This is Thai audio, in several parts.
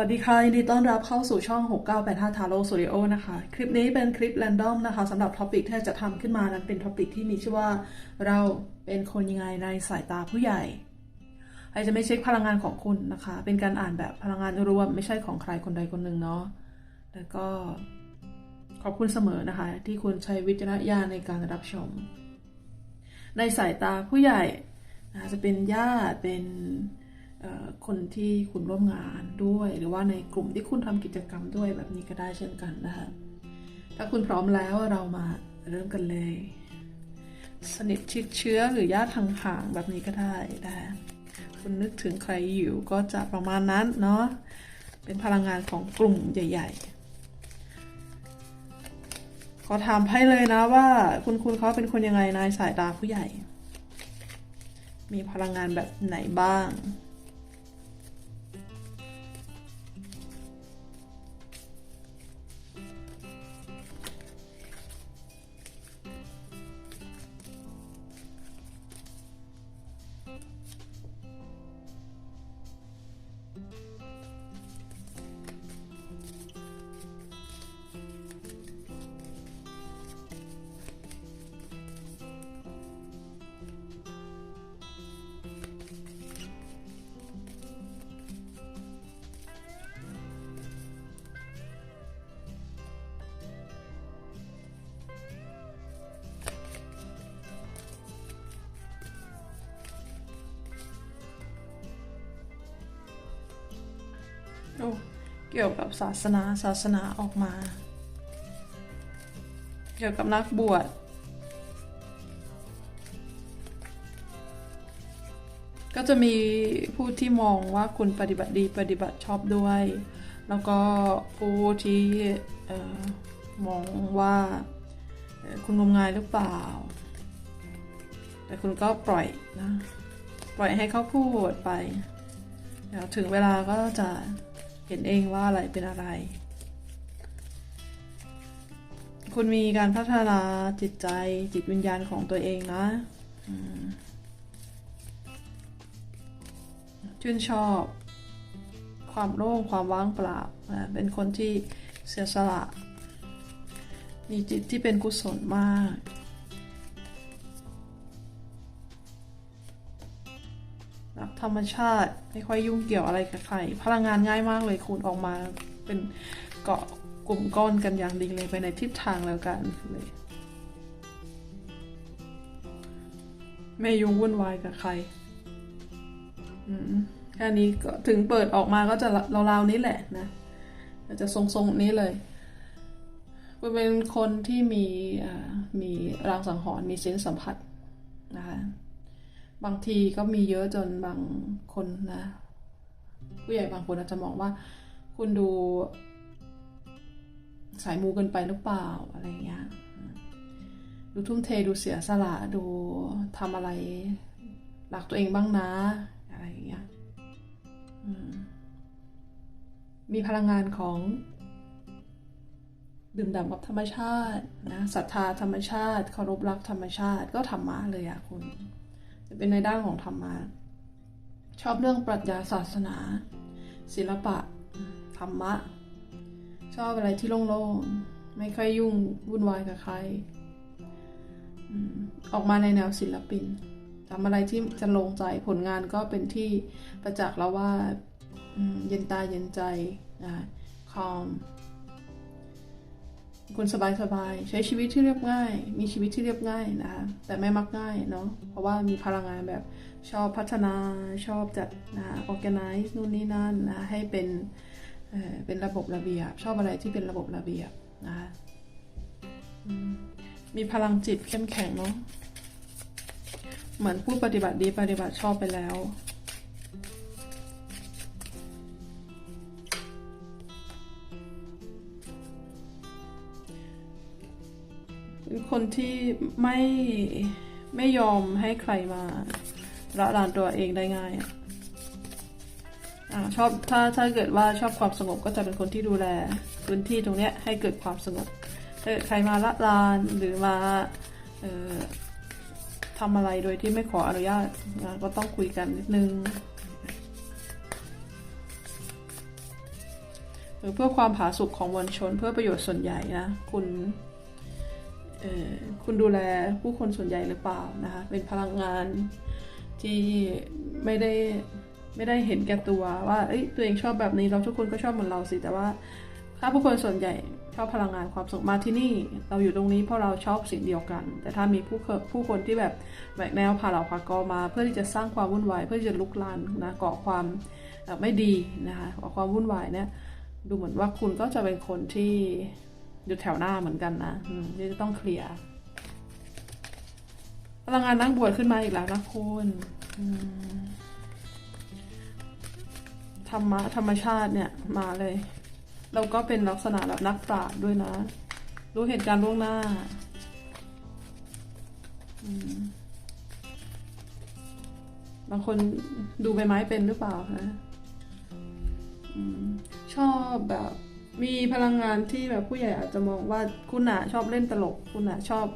วัสดีค่ะยินดีต้อนรับเข้าสู่ช่อง 6985 Taro Studio นะคะ คลิปนี้เป็นคลิป r รนดอมนะคะสำหรับท็อปิกที่จะทำขึ้นมานั้นเป็นท็อปิกที่มีชื่อว่าเราเป็นคนยังไงในสายตาผู้ใหญ่ไอจะไม่เช็คพลังงานของคุณนะคะ เป็นการอ่านแบบพลังงานรวมไม่ใช่ของใครคนใดคนหนึ่งเนาะแล้วก็ขอบคุณเสมอนะคะ ที่คุณใช้วิจารณญาณในการรับชม ในสายตาผู้ใหญ่นะจะเป็นญาติเป็น คนที่คุณร่วมงานด้วย หรือว่าในกลุ่มที่คุณทำกิจกรรมด้วยแบบนี้ก็ได้เช่นกันนะคะถ้าคุณพร้อมแล้วเรามาเริ่มกันเลย สนิทชิดเชื้อหรือญาติห่างๆแบบนี้ก็ได้นะคะคุณนึกถึงใครอยู่ก็จะประมาณนั้นเนาะเป็นพลังงานของกลุ่มใหญ่ ๆขอถามให้เลยนะว่าคุณคุณเขาเป็นคนยังไงในสายตาผู้ใหญ่ มีพลังงานแบบไหนบ้าง โอ้เกี่ยวกับศาสนาศาสนาออกมา เกี่ยวกับนักบวชก็จะมีผู้ที่มองว่าคุณปฏิบัติดีปฏิบัติชอบด้วย แล้วก็ผู้ที่อมองว่าคุณงมงายหรือเปล่า แต่คุณก็ปล่อยนะ ปล่อยให้เขาพูดไปเดี๋ยวถึงเวลาก็จะ เห็นเองว่าอะไรเป็นอะไร คุณมีการพัฒนาจิตใจจิตวิญญาณของตัวเองนะอืมชื่นชอบ ความโล่งความว่างเปล่าอ่าเป็นคนที่เสียสละ มีจิตที่เป็นกุศลมาก ธรรมชาติ ไม่ค่อยยุ่งเกี่ยวอะไรกับใคร พลังงานง่ายมากเลยคุณออกมา เป็นเกาะกลุ่มก้อนกันอย่างดีเลยไปในทิศทางแล้วกันเลยไม่ยุ่งวุ่นวายกับใครแค่นี้ก็ถึงเปิดออกมาก็จะราวๆนี้แหละนะจะทรงๆนี้เลยคุณเป็นคนที่มีมีรางสังหรณ์มีเซนส์สัมผัสนะคะ บางทีก็มีเยอะจนบางคนนะ ผู้ใหญ่บางคนอาจจะมองว่า คุณดู สายมูเกินไปหรือเปล่าอะไรเงี้ยดูทุ่มเทดูเสียสละดูทำอะไรรักตัวเองบ้างนะ อะไรอย่างเงี้ยมีพลังงานของ ดื่มด่ำกับธรรมชาตินะศรัทธาธรรมชาติเคารพรักธรรมชาติก็ธรรมะเลยอะคุณ เป็นในด้านของธรรมะชอบเรื่องปรัชญาศาสนา ศิลปะ ธรรมะ ชอบอะไรที่โล่งๆ ไม่ค่อยยุ่งวุ่นวายกับใคร ออกมาในแนวศิลปินทำอะไรที่จะลงใจผลงานก็เป็นที่ประจักษ์แล้วว่าเย็นตาเย็นใจนะคอม คุณสบายสบายๆใช้ชีวิตที่เรียบง่าย มีชีวิตที่เรียบง่ายนะคะแต่ไม่มักง่ายเนาะเพราะว่ามีพลังงานแบบชอบพัฒนาชอบจัดนะ organize นู่นนี่นั่นนะให้เป็นเเป็นระบบระเบียบ ชอบอะไรที่เป็นระบบระเบียบนะคะมมีพลังจิตเข้มแข็งเนาะเหมือนผู้ปฏิบัติดีปฏิบัติชอบไปแล้ว คนที่ไม่ไม่ยอมให้ใครมาละลานตัวเองได้ง่ายอ่าชอบถ้าถ้าเกิดว่าชอบความสงบก็จะเป็นคนที่ดูแลพื้นที่ตรงเนี้ยให้เกิดความสงบถ้าเกิดใครมาละลานหรือมาเอ่อทำอะไรโดยที่ไม่ขออนุญาตนะก็ต้องคุยกันนิดนึงหรือเพื่อความผาสุกของมวลชนเพื่อประโยชน์ส่วนใหญ่นะคุณ คุณดูแลผู้คนส่วนใหญ่หรือเปล่านะคะ เป็นพลังงานที่ไม่ได้ไม่ได้เห็นแก่ตัวว่าเอ้ยตัวเองชอบแบบนี้เราทุกคนก็ชอบเหมือนเราสิแต่ว่าถ้าผู้คนส่วนใหญ่ชอบพลังงานความสุขมาที่นี่ เราอยู่ตรงนี้เพราะเราชอบสิ่งเดียวกัน แต่ถ้ามีผู้ผู้คนที่แบบแบกแนวพาเราพากอมา เพื่อที่จะสร้างความวุ่นวายเพื่อจะลุกลานนะก่อความไม่ดีนะคะก่อความวุ่นวายเนี่ยดูเหมือนว่าคุณก็จะเป็นคนที่ อยู่แถวหน้าเหมือนกันนะอืมที่จะต้องเคลียร์พลังงานนักบวชขึ้นมาอีกแล้วนะคุณธรรมะธรรมชาติเนี่ยมาเลย เราก็เป็นลักษณะแบบนักปราชญ์ด้วยนะ รู้เหตุการณ์ล่วงหน้าบางคนดูใบไม้เป็นหรือเปล่าคะชอบแบบ มีพลังงานที่แบบผู้ใหญ่อาจจะมองว่าคุณน่ะชอบเล่นตลก คุณน่ะชอบ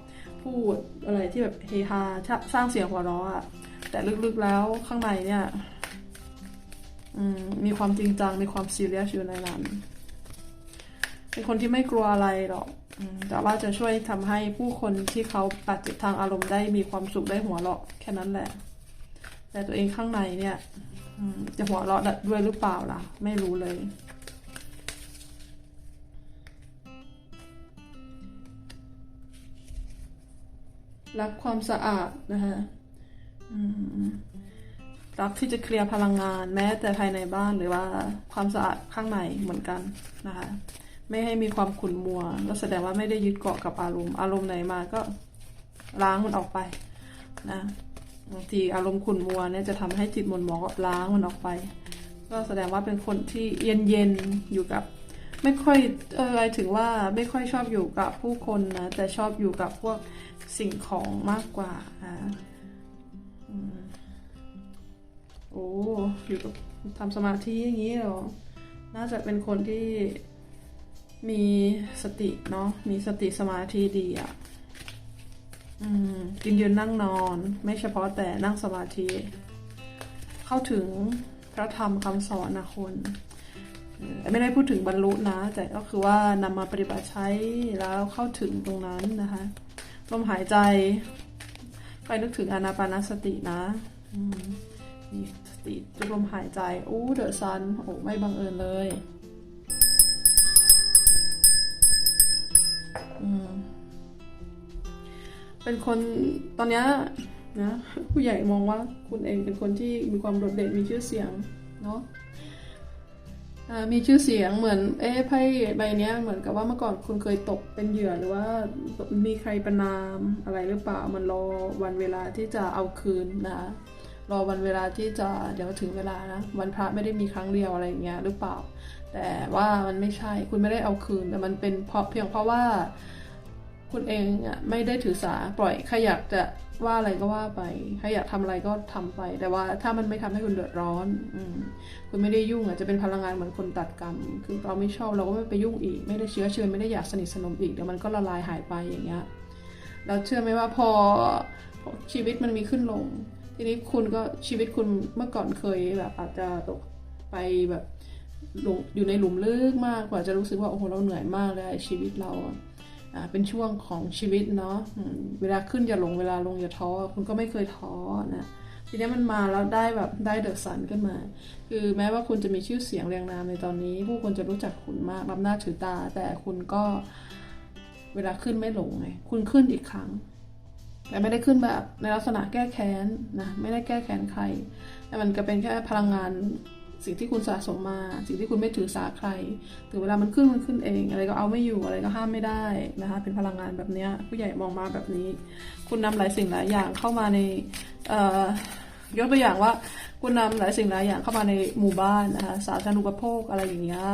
พูดอะไรที่แบบเฮฮาสร้างเสียงหัวเราะอะแต่ลึกๆแล้วข้างในเนี่ยมมีความจริงจังมีความซีเรียสอยู่ในนั้นเป็นคนที่ไม่กลัวอะไรหรอกอแต่ว่าจะช่วยทำให้ผู้คนที่เขาบาดจ็บทางอารมณ์ได้มีความสุขได้หัวเราะแค่นั้นแหละ แต่ตัวเองข้างในเนี่ยจะหัวเราะด้วยหรือเปล่าล่ะ ไม่รู้เลย รักความสะอาดนะคะรักที่จะเคลียร์พลังงาน แม้แต่ภายในบ้านหรือว่าความสะอาดข้างในเหมือนกันนะคะไม่ให้มีความขุ่นมัวก็แสดงว่าไม่ได้ยึดเกาะกับอารมณ์ อารมณ์ไหนมาก็ล้างมันออกไปนะบางทีอารมณ์ขุ่นมัวเนี่ยจะทำให้จิตหม่นหมองก็ล้างมันออกไป ก็แสดงว่าเป็นคนที่เย็นเย็นอยู่กับ ไม่ค่อยอะไรถึงว่าไม่ค่อยชอบอยู่กับผู้คนนะแต่ชอบอยู่กับพวก สิ่งของมากกว่าอ่าอืมโอ้อยู่กับทำสมาธิอย่างนี้เหรอ น่าจะเป็นคนที่มีสติเนาะ มีสติสมาธิดีอะ่ะอืมกินยืนนั่งนอน ไม่เฉพาะแต่นั่งสมาธิ เข้าถึงพระธรรมคำสอนนะคนไม่ได้พูดถึงบรรลุนะ แต่ก็คือว่านำมาปฏิบัติใช้แล้วเข้าถึงตรงนั้นนะคะ ลมหายใจ ไปนึกถึงอานาปานสตินะมีสติจุลมหายใจ อู้เดอะซัน โอ้ไม่บังเอิญเลยเป็นคนตอนนี้นะผู้ใหญ่มองว่าคุณเองเป็นคนที่มีความโดดเด่นมีชื่อเสียงเนาะ มีชื่อเสียงเหมือน เอ๊ะไพ่ใบเนี้ยเหมือนกับว่าเมื่อก่อนคุณเคยตกเป็นเหยื่อหรือว่ามีใครประนามอะไรหรือเปล่ามันรอวันเวลาที่จะเอาคืนนะรอวันเวลาที่จะเดี๋ยวถึงเวลานะวันพระไม่ได้มีครั้งเดียวอะไรอย่างเงี้ยหรือเปล่า แต่ว่ามันไม่ใช่คุณไม่ได้เอาคืนแต่มันเป็นเพราะเพียงเพราะว่า คุณเองอะไม่ได้ถือสาปล่อยใครอยากจะว่าอะไรก็ว่าไปใครอยากทำอะไรก็ทำไป แต่ว่าถ้ามันไม่ทำให้คุณเดือดร้อนอืคุณไม่ได้ยุ่งอะจะเป็นพลังงานเหมือนคนตัดกรรม คือเราไม่ชอบเราก็ไม่ไปยุ่งอีก ไม่ได้เชื้อเชิญไม่ได้อยากสนิทสนมอีกเดี๋ยวมันก็ละลายหายไปอย่างเงี้ยแล้วเชื่อไหมว่าพอชีวิตมันมีขึ้นลง ทีนี้คุณก็ชีวิตคุณเมื่อก่อนเคยแบบอาจจะตกไปแบบอยู่ในหลุมลึกมากกว่าจะรู้สึกว่าโอ้โหเราเหนื่อยมากเลยชีวิตเรา เป็นช่วงของชีวิตเนาะเวลาขึ้นอย่าลงเวลาลงอย่าท้อ คุณก็ไม่เคยท้อนะทีนี้มันมาแล้วได้แบบได้เดอะสันขึ้นมา คือแม้ว่าคุณจะมีชื่อเสียงเรียงนามในตอนนี้ ผู้คนจะรู้จักคุณมากรับหน้าถือตา แต่คุณก็เวลาขึ้นไม่ลงไงคุณขึ้นอีกครั้ง แต่ไม่ได้ขึ้นแบบในลักษณะแก้แค้นนะไม่ได้แก้แค้นใครแต่มันก็เป็นแค่พลังงาน สิ่งที่คุณสะสมมา สิ่งที่คุณไม่ถือสาใครถึงเวลามันขึ้นมันขึ้นเอง อะไรก็เอาไม่อยู่อะไรก็ห้ามไม่ได้นะคะ เป็นพลังงานแบบนี้ผู้ใหญ่มองมาแบบนี้ คุณนำหลายสิ่งหลายอย่างเข้ามาในย่อยกตัวอย่างว่าคุณนำหลายสิ่งหลายอย่างเข้ามาในหมู่บ้านนะคะสาธารณูปโภคอะไรอย่างเงี้ย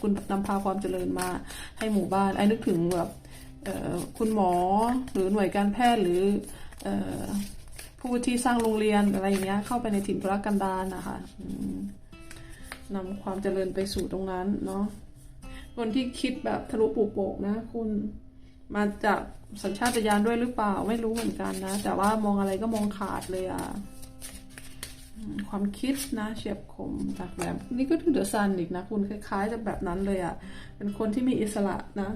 คุณนำพาความเจริญมาให้หมู่บ้านไอ้นึกถึงแบบคุณหมอหรือหน่วยการแพทย์หรือผู้ที่สร้างโรงเรียนอะไรอย่างเงี้ยเข้าไปในถิ่นทุรกันดารนะคะ นำความเจริญไปสู่ตรงนั้นเนาะคนที่คิดแบบทะลุปลุโปกนะ คุณมาจากสัญชาตญาณด้วยหรือเปล่าไม่รู้เหมือนกันนะ แต่ว่ามองอะไรก็มองขาดเลยอะ่ะความคิดนะเฉียบคมหลักแหลมนี่ก็คือเดอะซันอีกนะ คุณคล้ายๆจะแบบนั้นเลยอะ่ะเป็นคนที่มีอิสระนะ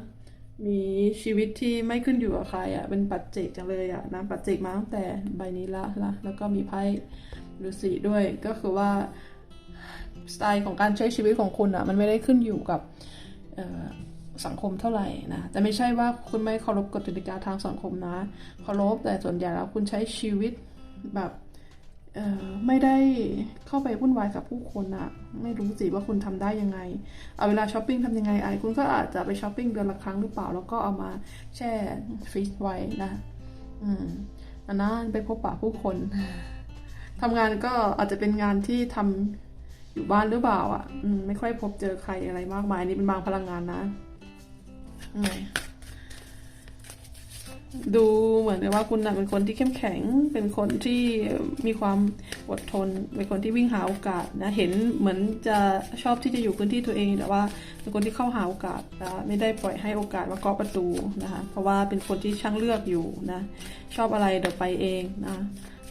มีชีวิตที่ไม่ขึ้นอยู่กับใครอะ่ะเป็นปัจเจกจังเลยอะ่ะนะปัจเจกมาตั้งแต่ใบนี้ละละแล้วก็มีไพ่ฤาษีด้วยก็คือว่า สไตล์ของการใช้ชีวิตของคุณอะ่ะมันไม่ได้ขึ้นอยู่กับสังคมเท่าไหร่นะ แต่ไม่ใช่ว่าคุณไม่เคารพกฎกติกาทางสังคมนะ เคารพแต่ส่วนใหญ่แล้วคุณใช้ชีวิตแบบไม่ได้เข้าไปวุ่นวายกับผู้คนอะไม่รู้สิว่าคุณทำได้ยังไง เอาเวลาช้อปปิ้งทำยังไงไอ้คุณก็อาจจะไปช้อปปิ้งเดือนละครั้งหรือเปล่า แล้วก็เอามาแช่ฟรีซไว้นะ อืมอันนั้นไปพบปะผู้คนทำงานก็อาจจะเป็นงานที่ทำ อยู่บ้านหรือเปล่าอะอืมไม่ค่อยพบเจอใครอะไรมากมายอันนี่เป็นบางพลังงานนะดูเหมือนกับว่าคุณน่ะเป็นคนที่เข้มแข็ง เป็นคนที่มีความอดทน เป็นคนที่วิ่งหาโอกาสนะ เห็นเหมือนจะชอบที่จะอยู่พื้นที่ตัวเอง แต่ว่าเป็นคนที่เข้าหาโอกาสนะไม่ได้ปล่อยให้โอกาสมาเคาะประตูนะคะ เพราะว่าเป็นคนที่ช่างเลือกอยู่นะ ชอบอะไรเดี๋ยวไปเองนะ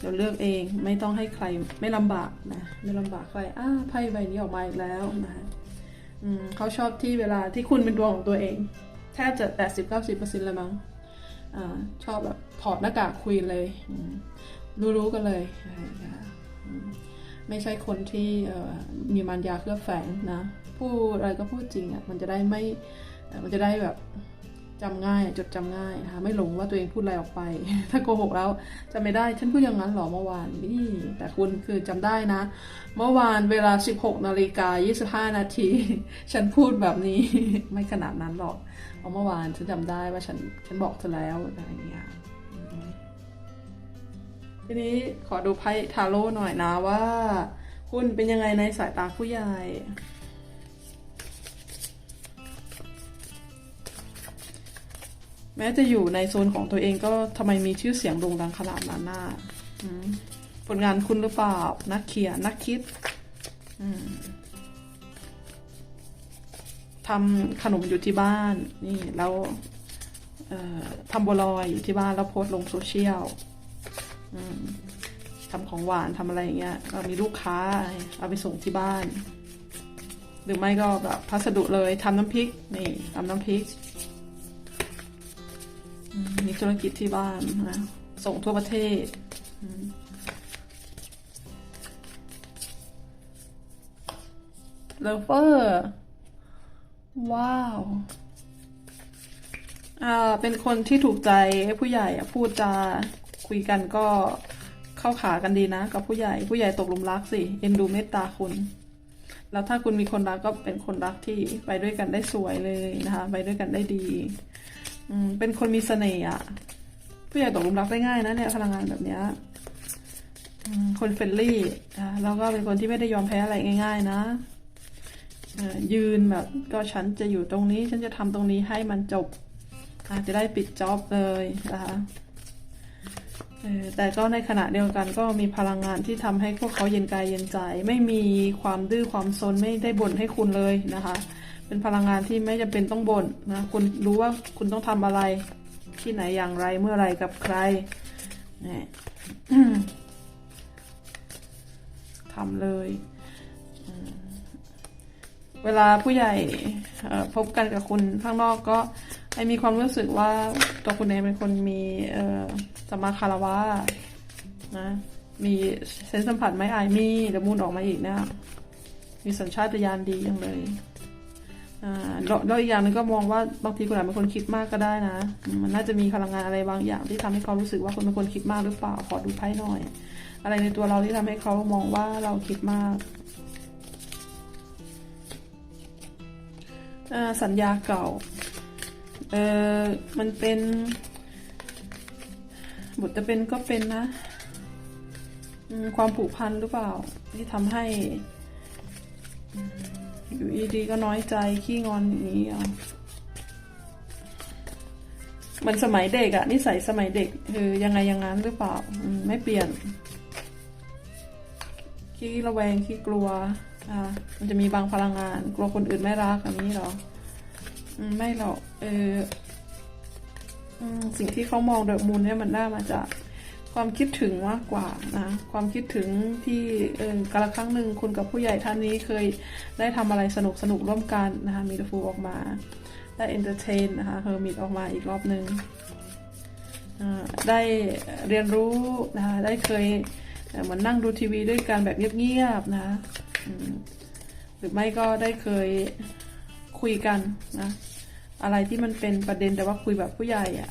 เดี๋ยวเลือกเองไม่ต้องให้ใครไม่ลำบากนะไม่ลำบากใครอ้าไพ่ใบนี้ออกมาอีกแล้วนะคะอืมเขาชอบที่เวลาที่คุณเป็นดวงของตัวเอง แทบจะแปดสิบเก้าสิบเปอร์เซ็นต์เลยมั้งอาชอบแบบถอดหน้ากากคุยเลย รู้ๆกันเลยไม่ใช่คนที่มีมารยาเคลือบแฝงนะพูดอะไรก็พูดจริงอะ่ะมันจะได้ไม่มันจะได้แบบ จำง่ายจดจำง่ายนะคะไม่หลงว่าตัวเองพูดอะไรออกไป ถ้าโกหกแล้วจะไม่ได้ฉันพูดอย่างนั้นหรอเมื่อวานนี่แต่คุณคือจำได้นะ เมื่อวานเวลา 16นาฬิกา25 นาที ฉันพูดแบบนี้ ไม่ขนาดนั้นหรอกเพราะเมื่อวานฉันจำได้ว่าฉันฉันบอกเธอแล้วอะไรอย่างเงี้ยอืมทีนี้ขอดูไพ่ทาโร่หน่อยนะว่า คุณเป็นยังไงในสายตาผู้ใหญ่ แม้จะอยู่ในโซนของตัวเองก็ทำไมมีชื่อเสียงโด่งดังขนาดนั้นน่ะอืมผลงานคุณหรือเปล่า นักเขียนนักคิดทำขนมอยู่ที่บ้าน นี่แล้วทำบัวลอยอยู่ที่บ้านแล้วโพสต์ลงโซเชียลทำของหวานทำอะไรอย่างเงี้ยมีลูกค้าเอาไปส่งที่บ้าน หรือไม่ก็แบบพัสดุเลยทำน้ำพริก นี่ทำน้ำพริก ธุรกิจที่บ้านนะ ส่งทั่วประเทศ เลเฟอร์ ว้าว อ่า เป็นคนที่ถูกใจให้ผู้ใหญ่พูดจาคุยกันก็เข้าขากันดีนะ กับผู้ใหญ่ผู้ใหญ่ตกหลุมรักสิ เอ็นดูเมตตาคุณ แล้วถ้าคุณมีคนรักก็เป็นคนรักที่ไปด้วยกันได้สวยเลยนะคะ ไปด้วยกันได้ดี อืมเป็นคนมีเสน่ห์อะผู้ใหญ่ตกหลุมรักได้ง่ายนะเนี่ยพลังงานแบบเนี้ยคนเฟรนลี่นะแล้วก็เป็นคนที่ไม่ได้ยอมแพ้อะไรง่าย ๆ นะยืนแบบก็ฉันจะอยู่ตรงนี้ ฉันจะทำตรงนี้ให้มันจบอาจจะได้ปิดจ็อบเลยนะคะแต่ก็ในขณะเดียวกันก็มีพลังงานที่ทำให้พวกเขาเย็นกายเย็นใจ ไม่มีความดื้อความซนไม่ได้บ่นให้คุณเลยนะคะ เป็นพลังงานที่ไม่จำเป็นต้องบ่นนะ คุณรู้ว่าคุณต้องทำอะไร ที่ไหนอย่างไรเมื่อไรกับใครเนี่ยทำเลย เวลาผู้ใหญ่พบกันกับคุณข้างนอกก็ให้มีความรู้สึกว่าตัวคุณเองเป็นคนมีสมาคารวะนะ มีเซนสัมผัสไหมอายมีเดมูลออกมาอีกนะ มีสัญชาตญาณดีอย่างเลย อ่าแล้วอีกอย่างหนึงก็มองว่าบางทีคุณอาจเป็นคนคิดมากก็ได้นะ มันน่าจะมีพลังงานอะไรบางอย่างที่ทำให้เขารู้สึกว่าคุณเป็นคนคิดมากหรือเปล่า ขอดูไพ่หน่อย อะไรในตัวเราที่ทำให้เขามองว่าเราคิดมากอ่าสัญญาเก่า เออมันเป็น บทจะเป็นก็เป็นนะอืมความผูกพันหรือเปล่า ที่ทำให้อืม อยู่ดีๆก็น้อยใจขี้งอนอย่างนี้อะมันสมัยเด็กอะนิสัยสมัยเด็กคือยังไงอยังงั้นหรือเปล่าอมไม่เปลี่ยนขี้ระแวงขี้กลัวอ่ามันจะมีบางพลังงาน กลัวคนอื่นไม่รักอันนี้หรอไม่หรอกเออสิ่งที่เขามองเดอะมูนเนี่ยมันน่ามาจาก ความคิดถึงมากกว่านะความคิดถึงที่เออกาละครั้งหนึ่งคุณกับผู้ใหญ่ท่านนี้เคยได้ทำอะไรสนุกสนุกร่วมกันนะคะมีเดฟูออกมา ได้เอนเตอร์เทนนะคะเฮอร์มิตออกมาอีกรอบหนึ่งได้เรียนรู้นะคะได้เคยเหมือนนั่งดูทีวีด้วยกันแบบเงียบๆนะคะหรือไม่ก็ได้เคยคุยกันนะอะไรที่มันเป็นประเด็นแต่ว่าคุยแบบผู้ใหญ่อะ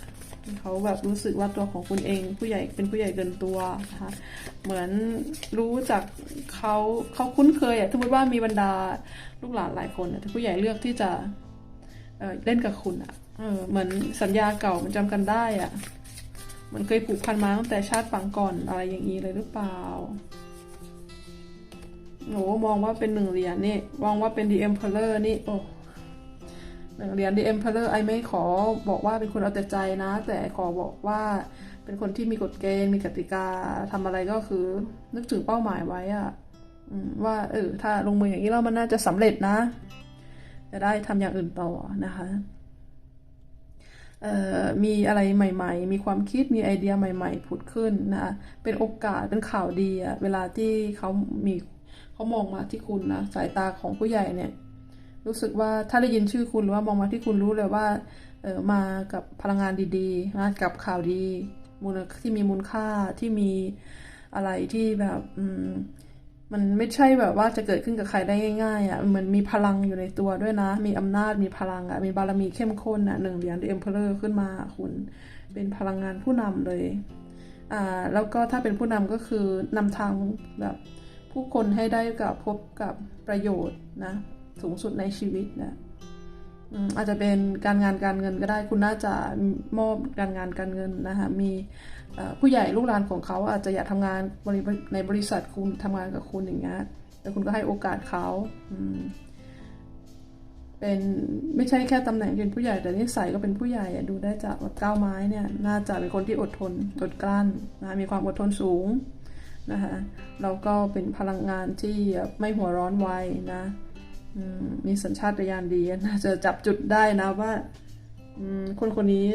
เขาแบบรู้สึกว่าตัวของคุณเอง ผู้ใหญ่เป็นผู้ใหญ่เกินตัวนะคะเหมือนรู้จักเขาเขาคุ้นเคยอะสมมติว่ามีบรรดาลูกหลานหลายคนอะถ้าผู้ใหญ่เลือกที่จะเเล่นกับคุณอะเออเหมือนสัญญาเก่ามันจำกันได้อะมันเคยผูกพันมาตั้งแต่ชาติฝังก่อนอะไรอย่างนี้เลยหรือเปล่าโอ้มองว่าเป็นหนึ่งเหรียญนี่มองว่าเป็น The Emperor นี่โอ้ห เหรียญ The Emperor ไอไม่ขอบอกว่าเป็นคนเอาแต่ใจนะ แต่ขอบอกว่าเป็นคนที่มีกฎเกณฑ์มีกติกาทำอะไรก็คือ นึกถึงเป้าหมายไว้อะว่าเออถ้าลงมืออย่างนี้แล้วมันน่าจะสำเร็จนะ จะได้ทำอย่างอื่นต่อนะคะมีอะไรใหม่ ๆ มีความคิด มีไอเดียใหม่ ๆ ผุดขึ้นนะคะเป็นโอกาส เป็นข่าวดีอะเวลาที่เขามีเขามองมาที่คุณนะ สายตาของผู้ใหญ่เนี่ย รู้สึกว่าถ้าได้ยินชื่อคุณหรือว่ามองมาที่คุณรู้เลยว่าเออมากับพลังงานดีๆมากับข่าวดีมูลที่มีมูลค่าที่มีอะไรที่แบบอืมมันไม่ใช่แบบว่าจะเกิดขึ้นกับใครได้ง่ายๆอะเหมือนมีพลังอยู่ในตัวด้วยนะ มีอำนาจมีพลังอะมีบารมีเข้มข้นอะหนึ่งเหรียญ The Emperor ขึ้นมาคุณเป็นพลังงานผู้นำเลยอ่าแล้วก็ถ้าเป็นผู้นำก็คือนำทางแบบผู้คนให้ได้กับพบกับประโยชน์นะ สูงสุดในชีวิตนะอาจจะเป็นการงานการเงินก็ได้คุณน่าจะมอบการงานการเงินนะคะมีผู้ใหญ่ลูกหลานของเขาอาจจะอยากทำงานในบริษัทคุณทำงานกับคุณอย่างเงี้ยแต่คุณก็ให้โอกาสเขาเป็นไม่ใช่แค่ตำแหน่งเป็นผู้ใหญ่แต่นิสัยก็เป็นผู้ใหญ่ดูได้จากก้าวไม้เนี่ยน่าจะเป็นคนที่อดทนอดกลั้นนะคะมีความอดทนสูงนะคะแล้วก็เป็นพลังงานที่ไม่หัวร้อนไวนะ มีสัญชาตญาณดีน่าจะจับจุดได้นะว่าคนคนนี้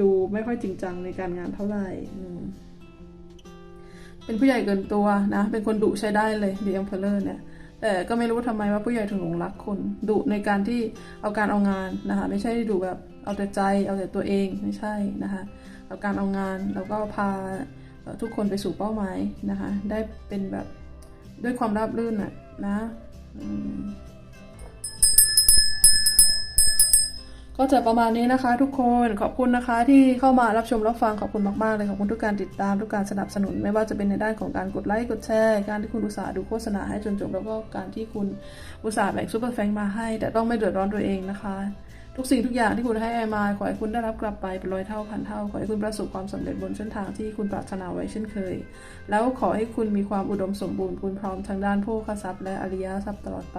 ดูไม่ค่อยจริงจังในการงานเท่าไหร่เป็นผู้ใหญ่เกินตัวนะ เป็นคนดุใช้ได้เลย The Emperor เนี่ยแต่ก็ไม่รู้ทำไมว่าผู้ใหญ่ถึงหลงรักคนดุในการที่เอาการเอางานนะคะ ไม่ใช่ดุแบบเอาแต่ใจ เอาแต่ตัวเองไม่ใช่นะคะเอาการเอางานแล้วก็พาทุกคนไปสู่เป้าหมายนะคะ ได้เป็นแบบด้วยความราบรื่นน่ะนะ ก็จะประมาณนี้นะคะทุกคนขอบคุณนะคะที่เข้ามารับชมรับฟังขอบคุณมากๆเลยขอบคุณทุกการติดตามทุกการสนับสนุน ไม่ว่าจะเป็นในด้านของการกดไลค์กดแชร์การที่คุณอุตส่าห์ดูโฆษณาให้จนจบแล้วก็การที่คุณอุตส่าห์แบ่งซูเปอร์แฟงมาให้ แต่ต้องไม่เดือดร้อนตัวเองนะคะ ทุกสิ่งทุกอย่างที่คุณให้มาขอให้คุณได้รับกลับไปเป็นร้อยเท่าพันเท่าขอให้คุณประสบความสำเร็จบนเส้นทางที่คุณปรารถนาไว้เช่นเคย แล้วขอให้คุณมีความอุดมสมบูรณ์คุณพร้อมทางด้านโภคทรัพย์และอริยทรัพย์ตลอดไป